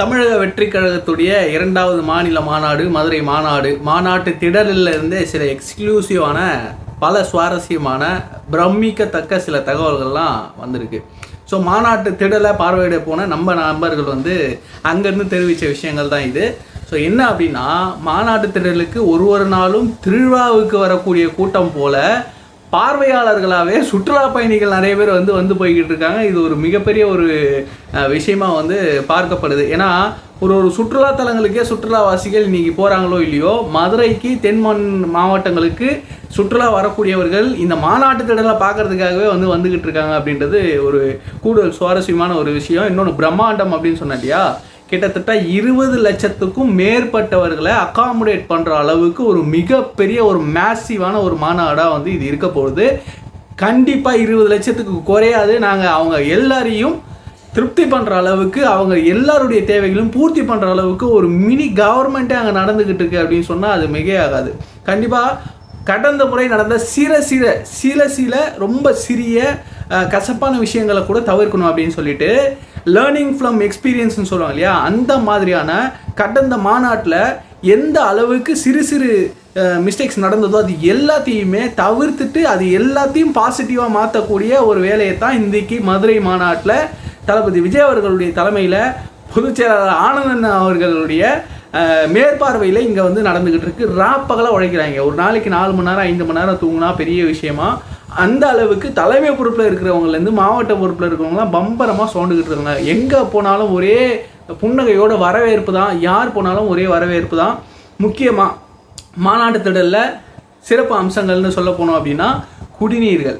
தமிழக வெற்றி கழகத்துடைய இரண்டாவது மாநில மாநாடு மதுரை மாநாடு. மாநாட்டு திடலில் இருந்தே சில எக்ஸ்க்ளூசிவான பல சுவாரஸ்யமான பிரமிக்கத்தக்க சில தகவல்கள்லாம் வந்திருக்கு. ஸோ மாநாட்டு திடலை பார்வையிட போன நம்ம நண்பர்கள் வந்து அங்கேருந்து தெரிவித்த விஷயங்கள் தான் இது. ஸோ என்ன அப்படின்னா மாநாட்டு திடலுக்கு ஒரு ஒரு நாளும் திருவிழாவுக்கு வரக்கூடிய கூட்டம் போல பார்வையாளர்களாகவே சுற்றுலா பயணிகள் நிறைய பேர் வந்து வந்து போய்கிட்டு இருக்காங்க. இது ஒரு மிகப்பெரிய ஒரு விஷயமா வந்து பார்க்கப்படுது. ஏன்னா ஒரு ஒரு சுற்றுலா தலங்களுக்கே சுற்றுலாவாசிகள் இன்னைக்கு போகிறாங்களோ இல்லையோ மதுரைக்கு தென்மன் மாவட்டங்களுக்கு சுற்றுலா வரக்கூடியவர்கள் இந்த மாநாட்டு திடலை பார்க்கறதுக்காகவே வந்து வந்துக்கிட்டு இருக்காங்க அப்படின்றது ஒரு கூடுதல் சுவாரஸ்யமான ஒரு விஷயம். இன்னொன்று பிரம்மாண்டம் அப்படின்னு சொன்னாட்டியா கிட்டத்தட்ட இருபது லட்சத்துக்கும் மேற்பட்டவர்களை அகாமடேட் பண்ணுற அளவுக்கு ஒரு மிகப்பெரிய ஒரு மேசிவான ஒரு மாநாடாக வந்து இது இருக்க போகுது. கண்டிப்பாக இருபது லட்சத்துக்கு குறையாது. நாங்கள் அவங்க எல்லாரையும் திருப்தி பண்ணுற அளவுக்கு அவங்க எல்லாருடைய தேவைகளும் பூர்த்தி பண்ணுற அளவுக்கு ஒரு மினி கவர்மெண்ட்டே அங்கே நடந்துக்கிட்டு இருக்கு அப்படின்னு சொன்னால் அது மிகையாகாது. கண்டிப்பாக கடந்த முறை நடந்த சில சில சில சில ரொம்ப சிறிய கசப்பான விஷயங்களை கூட தவிர்க்கணும் அப்படின்னு சொல்லிட்டு லேர்னிங் ஃப்ரம் எக்ஸ்பீரியன்ஸ்னு சொல்லுவாங்க இல்லையா? அந்த மாதிரியான கடந்த மாநாட்டில் எந்த அளவுக்கு சிறு சிறு மிஸ்டேக்ஸ் நடந்ததோ அது எல்லாத்தையுமே தவிர்த்துட்டு அது எல்லாத்தையும் பாசிட்டிவாக மாற்றக்கூடிய ஒரு வேலையை தான் இன்றைக்கி மதுரை மாநாட்டில் தளபதி விஜய் அவர்களுடைய தலைமையில் பொதுச் செயலாளர் ஆனந்தன் அவர்களுடைய மேற்பார்வையில் இங்கே வந்து நடந்துக்கிட்டு இருக்கு. ராப்பகலாக உழைக்கிறாங்க. ஒரு நாளைக்கு நாலு மணி நேரம் ஐந்து மணி நேரம் தூங்கினா பெரிய விஷயமா? அந்த அளவுக்கு தலைமை பொறுப்பில் இருக்கிறவங்கலேருந்து மாவட்ட பொறுப்பில் இருக்கிறவங்களாம் பம்பரமாக சோண்டுக்கிட்டு இருக்காங்க. எங்கே போனாலும் ஒரே புன்னகையோட வரவேற்பு தான். யார் போனாலும் ஒரே வரவேற்பு தான். முக்கியமாக மாநாட்டு திடலில் சிறப்பு அம்சங்கள்னு சொல்ல போனோம் அப்படின்னா குடிநீர்கள்.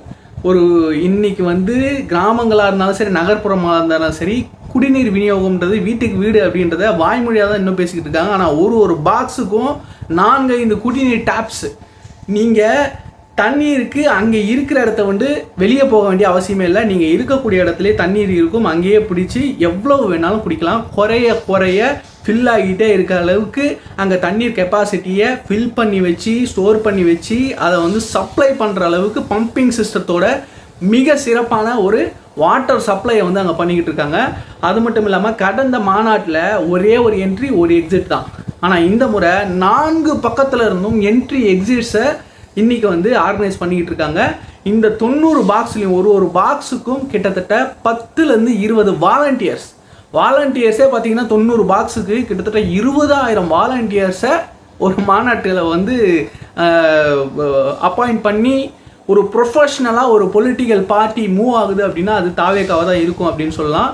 ஒரு இன்னைக்கு வந்து கிராமங்களாக இருந்தாலும் சரி நகர்ப்புறமாக இருந்தாலும் சரி குடிநீர் விநியோகம்ன்றது வீட்டுக்கு வீடு அப்படின்றத வாய்மொழியாக தான் இன்னும் பேசிக்கிட்டு இருக்காங்க. ஆனால் ஒரு ஒரு பாக்ஸுக்கும் நான்கு ஐந்து குடிநீர் டேப்ஸு நீங்கள் தண்ணீருக்கு அங்கே இருக்கிற இடத்த வந்து வெளியே போக வேண்டிய அவசியமே இல்லை. நீங்கள் இருக்கக்கூடிய இடத்துல தண்ணீர் இருக்கும். அங்கேயே பிடிச்சி எவ்வளவு வேணாலும் குடிக்கலாம். குறைய குறைய ஃபில் ஆகிட்டே இருக்கிற அளவுக்கு அங்கே தண்ணீர் கெப்பாசிட்டியை ஃபில் பண்ணி வச்சு ஸ்டோர் பண்ணி வச்சு அதை வந்து சப்ளை பண்ணுற அளவுக்கு பம்பிங் சிஸ்டத்தோட மிக சிறப்பான ஒரு வாட்டர் சப்ளையை வந்து அங்கே பண்ணிக்கிட்டு இருக்காங்க. அது மட்டும் இல்லாமல் கடந்த மாநாட்டில் ஒரே ஒரு என்ட்ரி ஒரு எக்ஸிட் தான். ஆனால் இந்த முறை நான்கு பக்கத்தில் இருந்தும் என்ட்ரி எக்ஸிட்ஸை இன்றைக்கி வந்து ஆர்கனைஸ் பண்ணிக்கிட்டு இருக்காங்க. இந்த தொண்ணூறு பாக்ஸ்லையும் ஒரு ஒரு பாக்ஸுக்கும் கிட்டத்தட்ட பத்துலேருந்து இருபது வாலண்டியர்ஸ் வாலண்டியர்ஸே பார்த்தீங்கன்னா தொண்ணூறு பாக்ஸுக்கு கிட்டத்தட்ட இருபதாயிரம் வாலண்டியர்ஸை ஒரு மாநாட்டில் வந்து அப்பாயிண்ட் பண்ணி ஒரு ப்ரொஃபஷ்னலாக ஒரு பொலிட்டிக்கல் பார்ட்டி மூவ் ஆகுது அப்படின்னா அது தாவேக்காவாக தான் இருக்கும் அப்படின்னு சொல்லலாம்.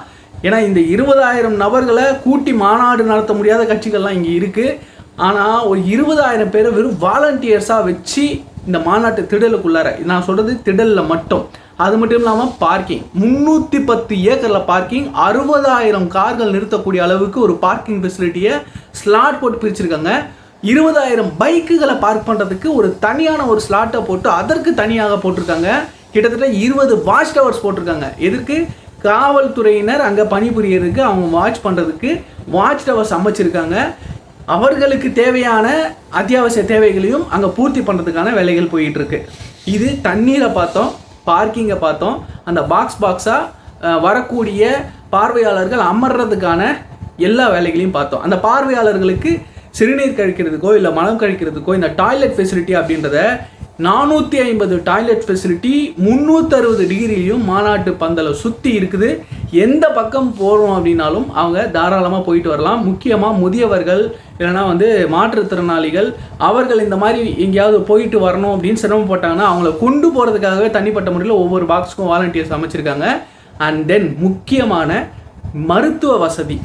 ஏன்னா இந்த இருபதாயிரம் நபர்களை கூட்டி மாநாடு நடத்த முடியாத கட்சிகள்லாம் இங்கே இருக்குது ஆனால் ஒரு இருபதாயிரம் பேரை வெறும் வாலண்டியர்ஸாக வச்சு இந்த மாநாட்டு திடலுக்குள்ளார நான் சொல்கிறது திடலில் மட்டும். அது மட்டும் இல்லாமல் பார்க்கிங் முந்நூற்றி பத்து ஏக்கரில் பார்க்கிங் அறுபதாயிரம் கார்கள் நிறுத்தக்கூடிய அளவுக்கு ஒரு பார்க்கிங் ஃபெசிலிட்டியை ஸ்லாட் போட்டு பிரிச்சிருக்காங்க. இருபதாயிரம் பைக்குகளை பார்க் பண்ணுறதுக்கு ஒரு தனியான ஒரு ஸ்லாட்டை போட்டு அதற்கு தனியாக போட்டிருக்காங்க. கிட்டத்தட்ட இருபது வாட்ச் டவர்ஸ் போட்டிருக்காங்க. எதற்கு காவல்துறையினர் அங்கே பணிபுரியறதுக்கு அவங்க வாட்ச் பண்ணுறதுக்கு வாட்ச் டவர்ஸ் அமைச்சிருக்காங்க. அவர்களுக்கு தேவையான அத்தியாவசிய தேவைகளையும் அங்கே பூர்த்தி பண்ணுறதுக்கான வேலைகள் போயிட்டுருக்கு. இது தண்ணீரை பார்த்தோம் பார்க்கிங்கை பார்த்தோம். அந்த பாக்ஸ் பாக்ஸாக வரக்கூடிய பார்வையாளர்கள் அமர்றதுக்கான எல்லா வேலைகளையும் பார்த்தோம். அந்த பார்வையாளர்களுக்கு சிறுநீர் கழிக்கிறதுக்கோ இல்லை மலம் கழிக்கிறதுக்கோ இந்த டாய்லெட் ஃபெசிலிட்டி அப்படின்றத நானூற்றி ஐம்பது டாய்லெட் ஃபெசிலிட்டி முந்நூற்றறுபது டிகிரிலையும் மாநாட்டு பந்தலை சுற்றி இருக்குது. எந்த பக்கம் போகிறோம் அப்படின்னாலும் அவங்க தாராளமாக போயிட்டு வரலாம். முக்கியமாக முதியவர்கள் இல்லைனா வந்து மாற்றுத்திறனாளிகள் அவர்கள் இந்த மாதிரி எங்கேயாவது போயிட்டு வரணும் அப்படின்னு சிரமப்பட்டாங்கன்னா அவங்கள கொண்டு போகிறதுக்காகவே தனிப்பட்ட முறையில் ஒவ்வொரு பாக்ஸுக்கும் வாலண்டியர்ஸ் அமைச்சிருக்காங்க. அண்ட் தென் முக்கியமான மருத்துவ வசதி.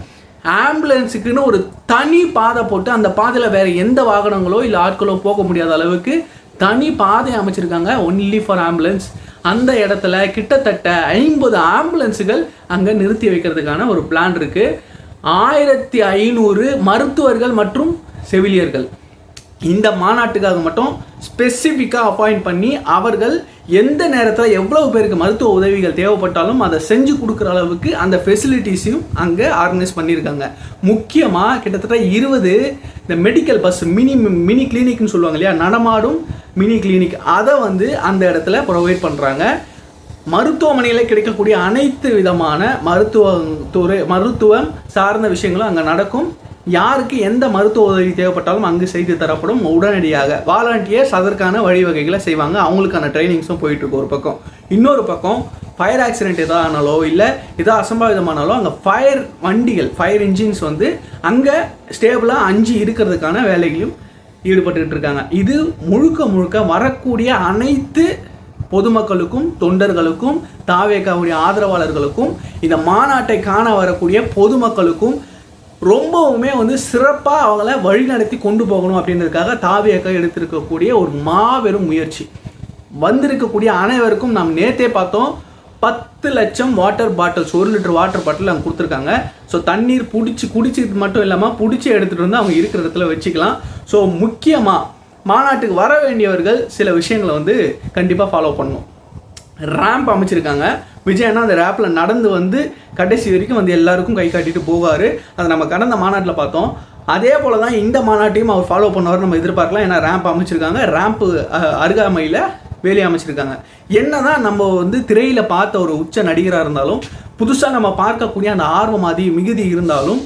ஆம்புலன்ஸுக்குன்னு ஒரு தனி பாதை போட்டு அந்த பாதையில் வேறு எந்த வாகனங்களோ இல்லை ஆட்களோ போக முடியாத அளவுக்கு தனி பாதை அமைச்சிருக்காங்க. ஒன்லி ஃபார் ஆம்புலன்ஸ் அந்த இடத்துல கிட்டத்தட்ட ஐம்பது ஆம்புலன்ஸுகள் அங்கே நிறுத்தி வைக்கிறதுக்கான ஒரு பிளான் இருக்குது ஆயிரத்தி ஐநூறு மருத்துவர்கள் மற்றும் செவிலியர்கள். இந்த மாநாட்டுக்காக மட்டும் ஸ்பெசிஃபிக்காக அப்பாயிண்ட் பண்ணி அவர்கள் எந்த நேரத்தில் எவ்வளவு பேருக்கு மருத்துவ உதவிகள் தேவைப்பட்டாலும் அதை செஞ்சு கொடுக்குற அளவுக்கு அந்த ஃபெசிலிட்டிஸையும் அங்கே ஆர்கனைஸ் பண்ணியிருக்காங்க. முக்கியமாக கிட்டத்தட்ட இருபது இந்த மெடிக்கல் பஸ் மினி மினி கிளினிக்னு சொல்லுவாங்க இல்லையா? நடமாடும் மினி கிளினிக். அதை வந்து அந்த இடத்துல ப்ரொவைட் பண்ணுறாங்க மருத்துவமனையில் கிடைக்கக்கூடிய அனைத்து விதமான மருத்துவ துறை மருத்துவம் சார்ந்த விஷயங்களும் அங்கே நடக்கும். யாருக்கு எந்த மருத்துவ உதவி தேவைப்பட்டாலும் அங்கு செய்து தரப்படும் உடனடியாக. வாலண்டியர்ஸ் அதற்கான வழிவகைகளை செய்வாங்க. அவங்களுக்கான ட்ரைனிங்ஸும் போயிட்டு இருக்கு ஒரு பக்கம். இன்னொரு பக்கம் ஃபயர் ஆக்சிடென்ட் எதாவது ஆனாலோ இல்லை எதாவது அசம்பாவிதமானாலோ அங்கே ஃபயர் வண்டிகள் ஃபயர் இன்ஜின்ஸ் வந்து அங்கே ஸ்டேபிளாக அஞ்சு இருக்கிறதுக்கான வேலைகளையும் ஈடுபட்டுக்கிட்டு இருக்காங்க. இது முழுக்க முழுக்க வரக்கூடிய அனைத்து பொதுமக்களுக்கும் தொண்டர்களுக்கும் தாவேக்காவுடைய ஆதரவாளர்களுக்கும் இந்த மாநாட்டை காண வரக்கூடிய பொதுமக்களுக்கும் ரொம்பவுமே வந்து சிறப்பாக அவங்கள வழிநடத்தி கொண்டு போகணும் அப்படின்றதுக்காக தாவேக்கா எடுத்திருக்கக்கூடிய ஒரு மாபெரும் முயற்சி. வந்திருக்கக்கூடிய அனைவருக்கும் நாம் நேத்தே பார்த்தோம். பத்து லட்சம் வாட்டர் பாட்டில்ஸ் ஒரு லிட்டர் வாட்டர் பாட்டில் அவங்க கொடுத்துருக்காங்க. ஸோ தண்ணீர் பிடிச்சி குடிச்சிட்டு மட்டும் இல்லாமல் பிடிச்சி எடுத்துகிட்டு வந்து அவங்க இருக்கிற இடத்துல வச்சுக்கலாம். ஸோ முக்கியமாக மாநாட்டுக்கு வர வேண்டியவர்கள் சில விஷயங்களை வந்து கண்டிப்பாக ஃபாலோ பண்ணணும். ரேம்ப் அமைச்சிருக்காங்க. விஜயண்ணா அந்த ரேப்பில் நடந்து வந்து கடைசி வரைக்கும் வந்து எல்லாருக்கும் கை காட்டிட்டு போவார். அதை நம்ம கடந்த மாநாட்டில் பார்த்தோம். அதே போல் தான் இந்த மாநாட்டையும் அவர் ஃபாலோ பண்ணுவார் நம்ம எதிர்பார்க்கலாம். ஏன்னா ரேம்ப் அமைச்சிருக்காங்க. ரேம்ப் அருகாமையில் வேலையை அமைச்சிருக்காங்க. என்னதான் நம்ம வந்து திரையில் பார்த்த ஒரு உச்ச நடிகராக இருந்தாலும் புதுசாக நம்ம பார்க்கக்கூடிய அந்த ஆர்வம் அதி மிகுதி இருந்தாலும்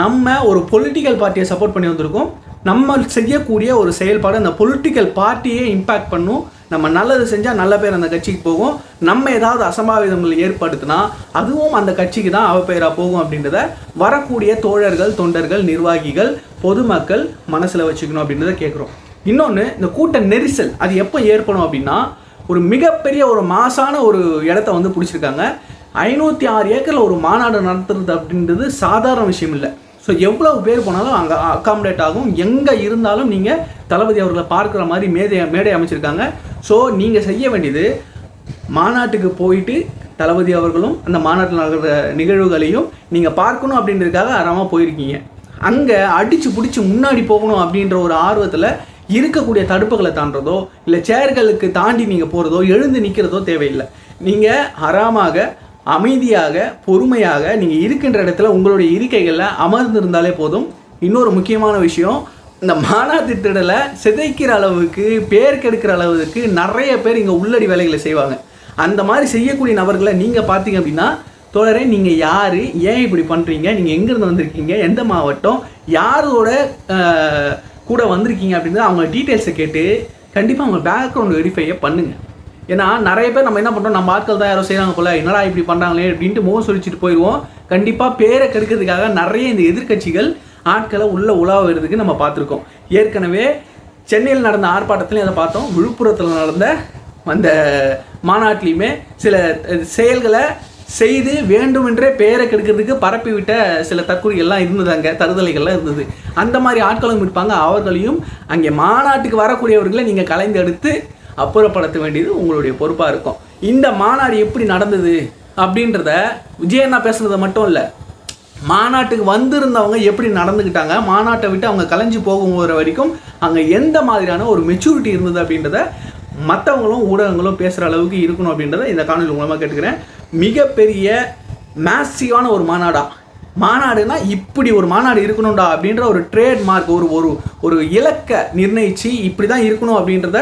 நம்ம ஒரு பொலிட்டிக்கல் பார்ட்டியை சப்போர்ட் பண்ணி வந்திருக்கோம். நம்ம செய்யக்கூடிய ஒரு செயல்பாடு அந்த பொலிட்டிக்கல் பார்ட்டியே இம்பேக்ட் பண்ணும். நம்ம நல்லது செஞ்சால் நல்ல பேர் அந்த கட்சிக்கு போகும். நம்ம ஏதாவது அசம்பாவிதங்கள் ஏற்படுத்தினா அதுவும் அந்த கட்சிக்கு தான் அவப்பெயராக போகும் அப்படின்றத வரக்கூடிய தோழர்கள் தொண்டர்கள் நிர்வாகிகள் பொதுமக்கள் மனசில் வச்சுக்கணும் அப்படின்றத கேட்குறோம் இன்னொன்று இந்த கூட்ட நெரிசல். அது எப்போ ஏற்படும் அப்படின்னா ஒரு மிகப்பெரிய ஒரு மாசான ஒரு இடத்த வந்து பிடிச்சிருக்காங்க. ஐநூற்றி ஆறு ஏக்கரில் ஒரு மாநாடு நடத்துறது அப்படின்றது சாதாரண விஷயம் இல்லை. ஸோ எவ்வளவு பேர் போனாலும் அங்கே அக்காமடேட் ஆகும். எங்கே இருந்தாலும் நீங்கள் தளபதி அவர்களை பார்க்குற மாதிரி மேடை மேடை அமைச்சிருக்காங்க. ஸோ நீங்கள் செய்ய வேண்டியது மாநாட்டுக்கு போயிட்டு தளபதி அவர்களும் அந்த மாநாட்டில் நடக்கிற நிகழ்வுகளையும் நீங்கள் பார்க்கணும் அப்படின்றதுக்காக அறமாக போயிருக்கீங்க. அங்கே அடித்து பிடிச்சி முன்னாடி போகணும் அப்படின்ற ஒரு ஆர்வத்தில் இருக்கக்கூடிய தடுப்புகளை தாண்டதோ இல்லை சேர்களுக்கு தாண்டி நீங்கள் போகிறதோ எழுந்து நிற்கிறதோ தேவையில்லை. நீங்கள் அறாமாக அமைதியாக பொறுமையாக நீங்கள் இருக்கின்ற இடத்துல உங்களுடைய இருக்கைகளில் அமர்ந்திருந்தாலே போதும். இன்னொரு முக்கியமான விஷயம் இந்த மானா திடலை சிதைக்கிற அளவுக்கு பேர் கெடுக்கிற அளவுக்கு நிறைய பேர் இங்கே உள்ளடி வேலைகளை செய்வாங்க. அந்த மாதிரி செய்யக்கூடிய நபர்களை நீங்கள் பார்த்தீங்க அப்படின்னா தோழரே நீங்கள் யார்? ஏன் இப்படி பண்ணுறீங்க நீங்கள் எங்கேருந்து வந்திருக்கீங்க? எந்த மாவட்டம்? யாரோட கூட வந்திருக்கீங்க அப்படின்னு அவங்க டீட்டெயில்ஸை கேட்டு கண்டிப்பாக அவங்க பேக்ரவுண்ட் வெரிஃபையை பண்ணுங்கள் ஏன்னா நிறைய பேர் நம்ம என்ன பண்ணுறோம் நம்ம ஆட்கள் தான் யாரோ செய்கிறாங்க போல என்னடா இப்படி பண்ணுறாங்களே அப்படின்ட்டு முகம் சொல்லிச்சுட்டு போயிடுவோம் கண்டிப்பாக பேரை கெடுக்கிறதுக்காக நிறைய இந்த எதிர்க்கட்சிகள் ஆட்களை உள்ளே உலாவதுக்கு நம்ம பார்த்துருக்கோம். ஏற்கனவே சென்னையில் நடந்த ஆர்ப்பாட்டத்திலையும் அதை பார்த்தோம். விழுப்புரத்தில் நடந்த அந்த மாநாட்டிலையுமே சில செயல்களை செய்து வேண்டுமென்றே பெயரை கெடுக்கிறதுக்கு பரப்பிவிட்ட சில தற்கொலைகள்லாம் இருந்தது அங்கே தருதலைகள்லாம் இருந்தது. அந்த மாதிரி ஆட்களும் இருப்பாங்க. அவர்களையும் அங்கே மாநாட்டுக்கு வரக்கூடியவர்களை நீங்கள் கலைந்தெடுத்து அப்புறப்படுத்த வேண்டியது உங்களுடைய பொறுப்பாக இருக்கும். இந்த மாநாடு எப்படி நடந்தது அப்படின்றத விஜயண்ணா பேசுனது மட்டும் இல்லை மாநாட்டுக்கு வந்திருந்தவங்க எப்படி நடந்துக்கிட்டாங்க மாநாட்டை விட்டு அவங்க கலைஞ்சு போகும்போது வரைக்கும் அங்கே எந்த மாதிரியான ஒரு மெச்சூரிட்டி இருந்தது அப்படின்றத மற்றவங்களும் ஊடகங்களும் பேசுகிற அளவுக்கு இருக்கணும் அப்படின்றத இந்த காணொலி மூலமாக கேட்டுக்கிறேன். மிகப்பெரிய மேசிவான ஒரு மாநாடா. மாநாடுனா இப்படி ஒரு மாநாடு இருக்கணும்டா அப்படின்ற ஒரு ட்ரேட் மார்க் ஒரு ஒரு ஒரு இலக்கை நிர்ணயித்து இப்படி தான் இருக்கணும் அப்படின்றத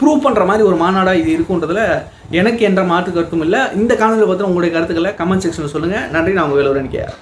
ப்ரூவ் பண்ணுற மாதிரி ஒரு மாநாடாக இது இருக்குன்றதில் எனக்கு என்ற மாற்று கருத்தும் இல்லை. இந்த காலத்தில் பற்றி உங்களுடைய கருத்துக்களை கமெண்ட் செக்ஷனில் சொல்லுங்கள் நன்றி நான் உங்கள் வேலை நினைக்கிறேன்